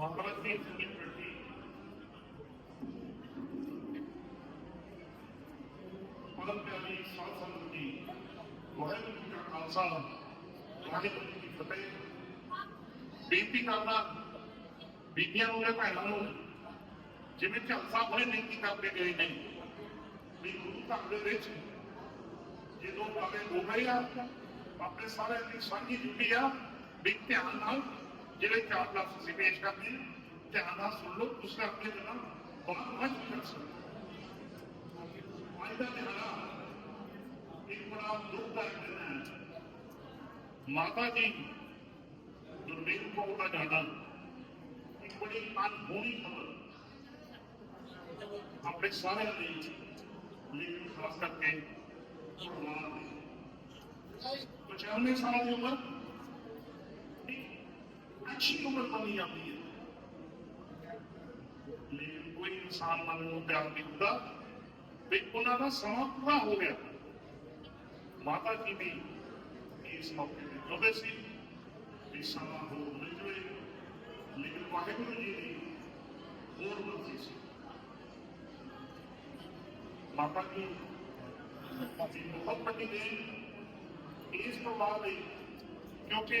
ਮਹਾਰਾਜ ਦੀ ਜਿੰਨੀ ਬੇਟੀ ਪਰਮ ਪਿਆਰੀ ਸਾਧ ਸੰਗਤ ਜੀ ਵਾਹਿਗੁਰੂ ਜੀ ਕਾ ਖਾਲਸਾ ਵਾਹਿਗੁਰੂ ਜੀ ਕੀ ਫਤਿਹ ਬੇਨਤੀ ਕਰਨਾ ਬੀਬੀਆਂ ਨੂੰ ਤੇ ਭੈਣਾਂ ਨੂੰ ਜਿਵੇਂ ਝਲਸਾ ਹੋਏ ਬੇਨਤੀ ਕਰਦੇ ਗਏ ਨਹੀਂ ਵੀ ਗੁਰੂ ਘਰ ਦੇ ਵਿੱਚ ਜਦੋਂ ਬਾਬੇ ਹੋ ਗਏ ਆ ਆਪਣੇ ਸਾਰਿਆਂ ਦੀ ਸਾਂਝੀ ਡਿਊਟੀ ਆ ਵੀ ਧਿਆਨ ਨਾਲ எனக்கு அல்லா சசிமே காமி அல்லா சொல்லு புஸ்லா கேட்கலாம் பகவான் பேசணும் माता जी जो मेरे को होता ज़्यादा एक बड़ी मान होनी खबर। अपने सारे लेकिन खास करके कुछ हमने सारा उम्र अच्छी उम्र मानी जाती है लेकिन कोई इंसान मन ਨੂੰ ਪਿਆਰ ਨਹੀਂ ਹੁੰਦਾ ਵੀ ਉਹਨਾਂ ਦਾ ਸਮਾਂ ਪੂਰਾ ਹੋ ਗਿਆ ਮਾਤਾ ਜੀ ਵੀ ਇਸ ਮੌਕੇ ਤੇ ਚਾਹੁੰਦੇ ਸੀ ਵੀ ਸਮਾਂ ਹੋਰ ਮਿਲ ਜਾਵੇ ਲੇਕਿਨ ਵਾਹਿਗੁਰੂ ਜੀ ਦੀ ਹੋਰ ਮਰਜ਼ੀ ਸੀ ਮਾਤਾ ਜੀ ਦੀ ਬਹੁਤ ਵੱਡੀ ਦੇਣ ਇਸ ਪਰਿਵਾਰ ਲਈ ਕਿਉਂਕਿ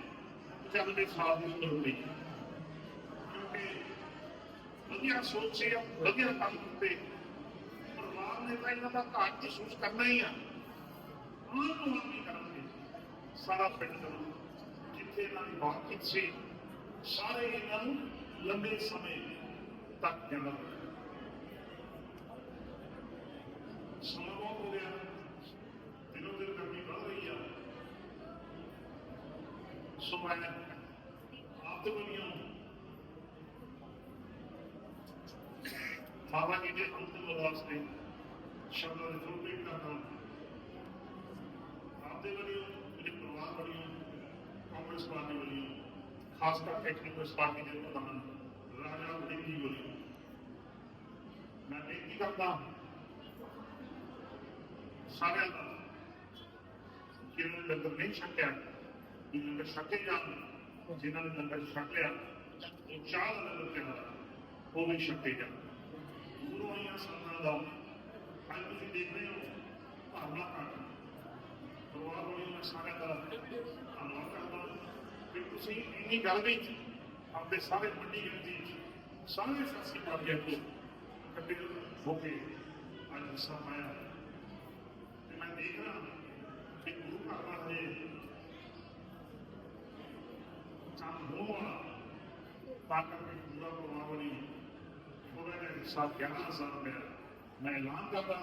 10 ਲੱਖ ਇਨਸਾਨ ਨੂੰ ਜੋ ਦੇਖੋਗੇ ਸ਼ਾਇਦ 10 ਹਜ਼ਾਰਾਂ ਚ ਇੱਕ ਅੱਧੇ ਨੂੰ ਚੱਲਦੇ ਸਾਲ ਦੀ ਉਮਰ ਹੋਈ ਕਿਉਂਕਿ ਵਧੀਆ ਸੋਚ ਸੀ ਵਧੀਆ ਕੰਮ ਕੀਤੇ ਪਰਿਵਾਰ ਨੇ ਤਾਂ ਇਹਨਾਂ ਦਾ ਘਾਟ ਮਹਿਸੂਸ ਕਰਨਾ ਹੀ ਆ ਉਹਨਾਂ ਨੂੰ ਵੀ ਕਰਾਂਗੇ ਸਾਰਾ ਪਿੰਡ ਜਿੱਥੇ ਇਹਨਾਂ ਦੀ ਬਾਤਚੀਤ ਸੀ ਸਾਰੇ ਇਹਨਾਂ ਨੂੰ ਲੰਬੇ ਸਮੇਂ ਤੱਕ ਜਾਣਾ ਸਮਾਂ Somewhere after William. बाबा जी ने अंतिम अरदास में शब्द और रिफॉर्मेट का नाम आपदे वाली हो मेरे परिवार वाली हो कांग्रेस पार्टी वाली हो खासकर एक कांग्रेस पार्टी के प्रधान राजा बेदी वाली हो मैं बेनती करता सारे का कि उन्होंने लंगर नहीं छक्या ਜਿਹਨਾਂ ਨੇ ਛਕੇ ਜਾਣ ਜਿਨ੍ਹਾਂ ਨੇ ਲੰਗਰ ਛਕ ਲਿਆ, ਉਹ ਚਾਹ ਦਾ ਲੰਗਰ ਕਿਹਾ ਉਹ ਵੀ ਛਕੇ ਜਾਣ ਗੁਰੂ ਆਈਆਂ ਸੰਤਾਂ ਦਾ ਅੱਜ ਤੁਸੀਂ ਦੇਖ ਰਹੇ ਹੋ ਭਾਵਨਾ ਘਾਟ ਪਰਿਵਾਰ ਵਾਲਿਆਂ ਮੈਂ ਸਾਰਿਆਂ ਦਾ ਧੰਨਵਾਦ ਕਰਦਾ। ਕਿ ਤੁਸੀਂ ਇੰਨੀ ਗੱਲ ਵਿੱਚ ਆਪਣੇ ਸਾਰੇ ਵੱਡੀ ਗਿਣਤੀ ਵਿੱਚ ਸਾਰੇ ਸਾਸੀ ਪਾਰਟੀਆਂ ਤੋਂ ਇਕੱਠੇ ਹੋ ਕੇ ਅੱਜ ਹਿੱਸਾ ਪਾਇਆ। ਤੇ ਮੈਂ ਦੇਖ ਰਿਹਾ पार्लियामेंट पूरा प्रभावनी उन्होंने साथ ग्यारह हज़ार रुपया मैं ऐलान करता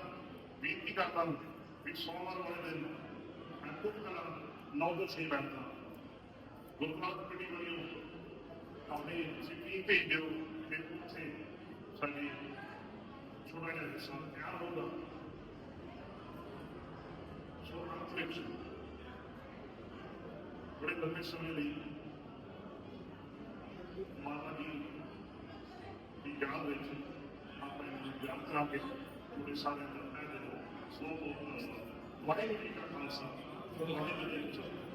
बेनती करता हूँ कि सोमवार वाले दिन मैं खुद का नौ दस ही। बैठता गुरुद्वारा कमेटी वालों अपने सिटी भेज फिर उसे साढ़े छोटा जहा हिस्सा तैयार होगा सोलह बड़े लंबे समय लिए। ਮਾਤਾ ਜੀ ਦੀ ਯਾਦ ਵਿੱਚ ਆਪਣੇ ਨੂੰ ਯਾਦ ਕਰਾ ਕੇ ਪੂਰੇ ਸਾਰੇ ਦਾ ਪਹਿਲੇ ਸੋ ਵਾਹਿਗੁਰੂ ਜੀ ਕਾ ਖਾਲਸਾ ਵਾਹਿਗੁਰੂ ਜੀ ਕੀ ਫਤਿਹ